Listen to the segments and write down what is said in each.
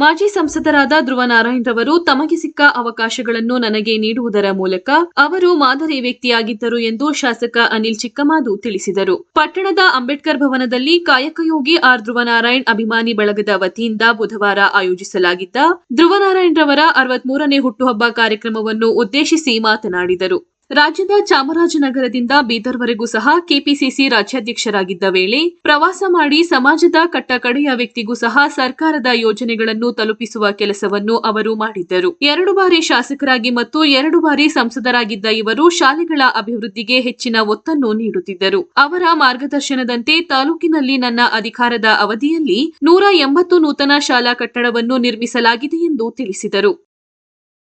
ಮಾಜಿ ಸಂಸದರಾದ ಧ್ರುವನಾರಾಯಣ್ ರವರು ತಮಗೆ ಸಿಕ್ಕ ಅವಕಾಶಗಳನ್ನು ನನಗೆ ನೀಡುವುದರ ಮೂಲಕ ಅವರು ಮಾದರಿ ವ್ಯಕ್ತಿಯಾಗಿದ್ದರು ಎಂದು ಶಾಸಕ ಅನಿಲ್ ಚಿಕ್ಕಮಾದು ತಿಳಿಸಿದರು. ಪಟ್ಟಣದ ಅಂಬೇಡ್ಕರ್ ಭವನದಲ್ಲಿ ಕಾಯಕಯೋಗಿ ಆರ್ ಧ್ರುವನಾರಾಯಣ್ ಅಭಿಮಾನಿ ಬಳಗದ ವತಿಯಿಂದ ಬುಧವಾರ ಆಯೋಜಿಸಲಾಗಿದ್ದ ಧ್ರುವನಾರಾಯಣ್ ರವರ ಅರವತ್ಮೂರನೇ ಹುಟ್ಟುಹಬ್ಬ ಕಾರ್ಯಕ್ರಮವನ್ನು ಉದ್ದೇಶಿಸಿ ಮಾತನಾಡಿದರು. ರಾಜ್ಯದ ಚಾಮರಾಜನಗರದಿಂದ ಬೀದರ್ವರೆಗೂ ಸಹ ಕೆಪಿಸಿಸಿ ರಾಜ್ಯಾಧ್ಯಕ್ಷರಾಗಿದ್ದ ವೇಳೆ ಪ್ರವಾಸ ಮಾಡಿ ಸಮಾಜದ ಕಟ್ಟಕಡೆಯ ವ್ಯಕ್ತಿಗೂ ಸಹ ಸರ್ಕಾರದ ಯೋಜನೆಗಳನ್ನು ತಲುಪಿಸುವ ಕೆಲಸವನ್ನು ಅವರು ಮಾಡಿದ್ದರು. ಎರಡು ಬಾರಿ ಶಾಸಕರಾಗಿ ಮತ್ತು ಎರಡು ಬಾರಿ ಸಂಸದರಾಗಿದ್ದ ಇವರು ಶಾಲೆಗಳ ಅಭಿವೃದ್ಧಿಗೆ ಹೆಚ್ಚಿನ ಒತ್ತನ್ನು ನೀಡುತ್ತಿದ್ದರು. ಅವರ ಮಾರ್ಗದರ್ಶನದಂತೆ ತಾಲೂಕಿನಲ್ಲಿ ನನ್ನ ಅಧಿಕಾರದ ಅವಧಿಯಲ್ಲಿ ನೂರ ಎಂಬತ್ತು ನೂತನ ಶಾಲಾ ಕಟ್ಟಡವನ್ನು ನಿರ್ಮಿಸಲಾಗಿದೆ ಎಂದು ತಿಳಿಸಿದರು.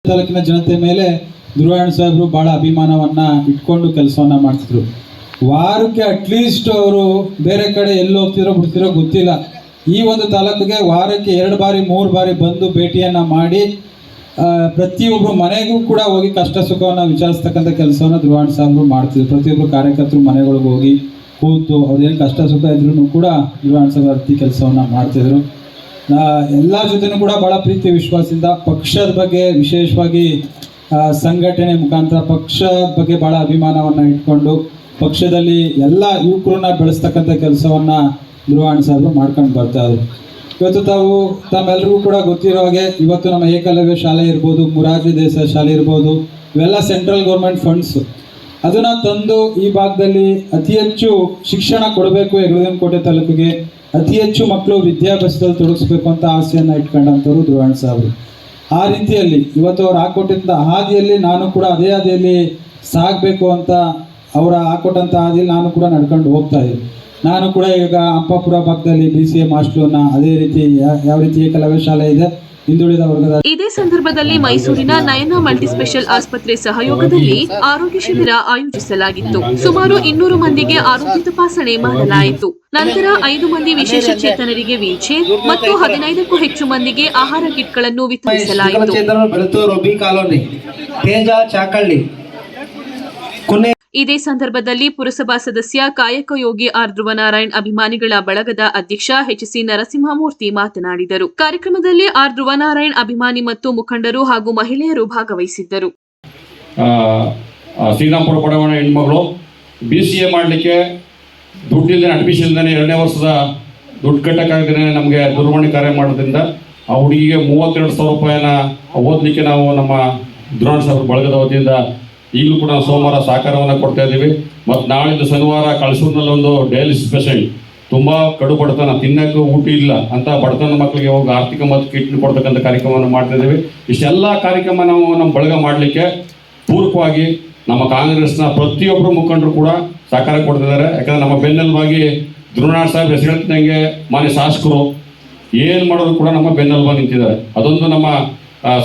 ತಾಲೂಕಿನ ಜನತೆ ಮೇಲೆ ಧ್ರುವಣ್ಣ ಸಾಹೇಬರು ಬಹಳ ಅಭಿಮಾನವನ್ನ ಇಟ್ಕೊಂಡು ಕೆಲಸವನ್ನ ಮಾಡ್ತಿದ್ರು. ವಾರಕ್ಕೆ ಅಟ್ಲೀಸ್ಟ್ ಅವರು ಬೇರೆ ಕಡೆ ಎಲ್ಲಿ ಹೋಗ್ತಿರೋ ಬಿಡ್ತಿರೋ ಗೊತ್ತಿಲ್ಲ. ಈ ಒಂದು ತಾಲೂಕಿಗೆ ವಾರಕ್ಕೆ ಎರಡು ಬಾರಿ, ಮೂರು ಬಾರಿ ಬಂದು ಭೇಟಿಯನ್ನ ಮಾಡಿ ಪ್ರತಿಯೊಬ್ಬರು ಮನೆಗೂ ಕೂಡ ಹೋಗಿ ಕಷ್ಟ ಸುಖವನ್ನು ವಿಚಾರಿಸ್ತಕ್ಕಂಥ ಕೆಲಸವನ್ನ ಧ್ರುವಣ್ಣ ಸಾಹೇಬರು ಮಾಡ್ತಿದ್ರು. ಪ್ರತಿಯೊಬ್ಬರು ಕಾರ್ಯಕರ್ತರು ಮನೆಗಳಿಗೆ ಹೋಗಿ ಕೂತು ಅವ್ರೇನು ಕಷ್ಟ ಸುಖ ಇದ್ರೂ ಕೂಡ ಧ್ರುವಣ್ಣ ಸಾಹೇಬ್ ಅರ್ತಿ ಕೆಲಸವನ್ನ ಮಾಡ್ತಿದ್ರು. ಎಲ್ಲರ ಜೊತೆನೂ ಕೂಡ ಭಾಳ ಪ್ರೀತಿ ವಿಶ್ವಾಸದಿಂದ ಪಕ್ಷದ ಬಗ್ಗೆ ವಿಶೇಷವಾಗಿ ಸಂಘಟನೆ ಮುಖಾಂತರ ಪಕ್ಷ ಬಗ್ಗೆ ಭಾಳ ಅಭಿಮಾನವನ್ನು ಇಟ್ಕೊಂಡು ಪಕ್ಷದಲ್ಲಿ ಎಲ್ಲ ಯುವಕರನ್ನ ಬೆಳೆಸ್ತಕ್ಕಂಥ ಕೆಲಸವನ್ನ ಧ್ರುವಣ್ಣ ಸಾಹೇಬರು ಮಾಡ್ಕೊಂಡು ಬರ್ತಾ ಇದ್ರು. ಇವತ್ತು ತಾವು ತಮ್ಮೆಲ್ಲರಿಗೂ ಕೂಡ ಗೊತ್ತಿರೋ ಹಾಗೆ ಇವತ್ತು ನಮ್ಮ ಏಕಲವ್ಯ ಶಾಲೆ ಇರ್ಬೋದು, ಮುರಾರ್ಜಿ ದೇಸ ಶಾಲೆ ಇರ್ಬೋದು, ಇವೆಲ್ಲ ಸೆಂಟ್ರಲ್ ಗೌರ್ಮೆಂಟ್ ಫಂಡ್ಸು. ಅದನ್ನ ತಂದು ಈ ಭಾಗದಲ್ಲಿ ಅತಿ ಹೆಚ್ಚು ಶಿಕ್ಷಣ ಕೊಡಬೇಕು ಕೋಟೆ ತಾಲೂಕಿಗೆ, ಅತಿ ಹೆಚ್ಚು ಮಕ್ಕಳು ವಿದ್ಯಾಭ್ಯಾಸದಲ್ಲಿ ತೊಡಗಿಸ್ಬೇಕು ಅಂತ ಆಸೆಯನ್ನು ಇಟ್ಕೊಂಡಂಥವ್ರು ಧ್ರುವಣ್ಣ ಸಾಹೇಬರು. ಆ ರೀತಿಯಲ್ಲಿ ಇವತ್ತು ಅವ್ರು ಹಾಕೊಟ್ಟಿದ್ದ ಹಾದಿಯಲ್ಲಿ ನಾನು ಕೂಡ ಅದೇ ಹಾದಿಯಲ್ಲಿ ಸಾಗಬೇಕು ಅಂತ ಅವರ ಹಾಕೊಟ್ಟಂಥ ಹಾದಿಯಲ್ಲಿ ನಾನು ಕೂಡ ನಡ್ಕೊಂಡು ಹೋಗ್ತಾ ಇದ್ದೀನಿ ನಾನು ಕೂಡ ಈಗ ಅಂಪಾಪುರ ಭಾಗದಲ್ಲಿ ಬಿ ಸಿ ಎ ಮಾಸ್ಟ್ರನ್ನ ಅದೇ ರೀತಿ ಯಾವ ರೀತಿ ಏಕಲವ್ಯ ಶಾಲೆ ಇದೆ ಇದೇ ಸಂದರ್ಭದಲ್ಲಿ ಮೈಸೂರಿನ ನಯನ ಮಲ್ಟಿಸ್ಪೆಷಲ್ ಆಸ್ಪತ್ರೆ ಸಹಯೋಗದಲ್ಲಿ ಆರೋಗ್ಯ ಶಿಬಿರ ಆಯೋಜಿಸಲಾಗಿತ್ತು. ಸುಮಾರು ಇನ್ನೂರು ಮಂದಿಗೆ ಆರೋಗ್ಯ ತಪಾಸಣೆ ಮಾಡಲಾಯಿತು. ನಂತರ ಐದು ಮಂದಿ ವಿಶೇಷ ಚೇತನರಿಗೆ ವೀಲ್ಚೇರ್ ಮತ್ತು ಹದಿನೈದಕ್ಕೂ ಹೆಚ್ಚು ಮಂದಿಗೆ ಆಹಾರ ಕಿಟ್ಗಳನ್ನು ವಿತರಿಸಲಾಯಿತು. ಇದೇ ಸಂದರ್ಭದಲ್ಲಿ ಪುರಸಭಾ ಸದಸ್ಯ ಕಾಯಕ ಯೋಗಿ ಆರ್ ಧ್ರುವನಾರಾಯಣ್ ಅಭಿಮಾನಿಗಳ ಬಳಗದ ಅಧ್ಯಕ್ಷ ಎಚ್ಸಿ ನರಸಿಂಹಮೂರ್ತಿ ಮಾತನಾಡಿದರು. ಕಾರ್ಯಕ್ರಮದಲ್ಲಿ ಆರ್ ಧ್ರುವನಾರಾಯಣ್ ಅಭಿಮಾನಿ ಮತ್ತು ಮುಖಂಡರು ಹಾಗೂ ಮಹಿಳೆಯರು ಭಾಗವಹಿಸಿದ್ದರು. ಶ್ರೀರಾಮ್ಪುರ ಬಡಾವಣೆ ಹೆಣ್ಮಗಳು ಬಿ ಸಿ ಎ ಮಾಡಲಿಕ್ಕೆ ದುಡ್ಡಿಲ್ಲದೆ ಅಡ್ಮಿಷನ್ ಇಲ್ಲದೆ ಎರಡನೇ ವರ್ಷದ ದುಡ್ಡು ಕಟ್ಟಕ್ಕಾಗದೇ ನಮಗೆ ದೂರವಾಣಿ ಕಾರ್ಯ ಮಾಡೋದ್ರಿಂದ ಆ ಹುಡುಗಿಗೆ ಮೂವತ್ತೆರಡು ಸಾವಿರ ರೂಪಾಯಿನ ಓದಲಿಕ್ಕೆ ನಾವು ನಮ್ಮ ದುರಾಣ್ ಸಾಹೇಬ್ ಬಳಗದ ವತಿಯಿಂದ ಈಗಲೂ ಕೂಡ ಸೋಮವಾರ ಸಹಕಾರವನ್ನು ಕೊಡ್ತಾ ಇದ್ದೀವಿ. ಮತ್ತು ನಾಳಿದ್ದು ಶನಿವಾರ ಕಳಸೂರಿನಲ್ಲಿ ಒಂದು ಡಯಾಲಿಸಿಸ್ ಪೇಷಂಟ್ ತುಂಬ ಕಡು ಬಡತನ, ತಿನ್ನಕ್ಕೆ ಊಟ ಇಲ್ಲ ಅಂತ ಬಡತನ ಮಕ್ಕಳಿಗೆ ಹೋಗಿ ಆರ್ಥಿಕ ಮತ್ತು ಕಿಟ್ ಕೊಡ್ತಕ್ಕಂಥ ಕಾರ್ಯಕ್ರಮವನ್ನು ಮಾಡ್ತಾ ಇದ್ದೀವಿ. ಇಷ್ಟೆಲ್ಲ ಕಾರ್ಯಕ್ರಮ ನಾವು ನಮ್ಮ ಬಳಗ ಮಾಡಲಿಕ್ಕೆ ಪೂರಕವಾಗಿ ನಮ್ಮ ಕಾಂಗ್ರೆಸ್ನ ಪ್ರತಿಯೊಬ್ಬರು ಮುಖಂಡರು ಕೂಡ ಸಹಕಾರ ಕೊಡ್ತಿದ್ದಾರೆ. ಯಾಕಂದ್ರೆ ನಮ್ಮ ಬೆನ್ನೆಲುಬಾಗಿ ಧ್ರುವನಾಥ್ ಸಾಹೇಬ್ ಹೆಸರು ಹೇಳ್ತಿದ್ದಂಗೆ ಮಾನ್ಯ ಶಾಸಕರು ಏನು ಮಾಡೋದು ಕೂಡ ನಮ್ಮ ಬೆನ್ನೆಲುಬಾಗಿ ನಿಂತಿದ್ದಾರೆ. ಅದೊಂದು ನಮ್ಮ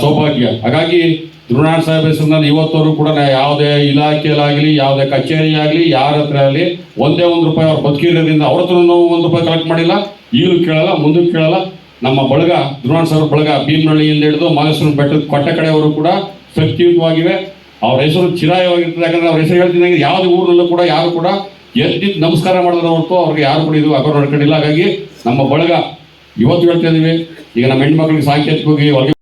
ಸೌಭಾಗ್ಯ. ಹಾಗಾಗಿ ಧ್ರುವನಾಥ್ ಸಾಹೇಬ್ ಹೆಸರಿನಲ್ಲಿ ಇವತ್ತವರು ಕೂಡ ಯಾವುದೇ ಇಲಾಖೆಯಲ್ಲಾಗಲಿ, ಯಾವುದೇ ಕಚೇರಿಯಾಗಲಿ, ಯಾರ ಹತ್ರ ಆಗಲಿ ಒಂದೇ ಒಂದು ರೂಪಾಯಿ ಅವ್ರು ಬದುಕಿರೋದ್ರಿಂದ ಅವ್ರ ಹತ್ರ ನಾವು ಒಂದು ರೂಪಾಯಿ ಕಲೆಕ್ಟ್ ಮಾಡಿಲ್ಲ. ಈಗಲೂ ಕೇಳಲ್ಲ, ಮುಂದಕ್ಕೆ ಕೇಳಲ್ಲ. ನಮ್ಮ ಬಳಗ ಧ್ರುವನಾಥ್ ಸಾಹೇಬ್ ಬಳಗ ಭೀಮನಹಳ್ಳಿಯಿಂದ ಹಿಡಿದು ಮಾಲೇಶ್ವರ ಬೆಟ್ಟದ ಕೊಟ್ಟ ಕಡೆಯವರು ಕೂಡ ಶಕ್ತಿಯುತವಾಗಿವೆ. ಅವ್ರ ಹೆಸರು ಚಿರಾಯವಾಗಿರ್ತದೆ, ಯಾಕಂದ್ರೆ ಅವ್ರ ಹೆಸರು ಹೇಳ್ತಿದ್ದಂಗೆ ಯಾವುದೇ ಊರಿನಲ್ಲೂ ಕೂಡ ಯಾರು ಕೂಡ ಎದ್ದಿದ್ದು ನಮಸ್ಕಾರ ಮಾಡಿದ್ರೆ ಹೊರತು ಅವ್ರಿಗೆ ಯಾರು ಕೂಡ ಇದು ಅಗೌರವ ನಡ್ಕೊಂಡಿಲ್ಲ ಹಾಗಾಗಿ ನಮ್ಮ ಬಳಗ, ಇವತ್ತು ಹೇಳ್ತಾ ಇದೀವಿ, ಈಗ ನಮ್ಮ ಹೆಣ್ಮಕ್ಳಿಗೆ ಹೊರಗೆ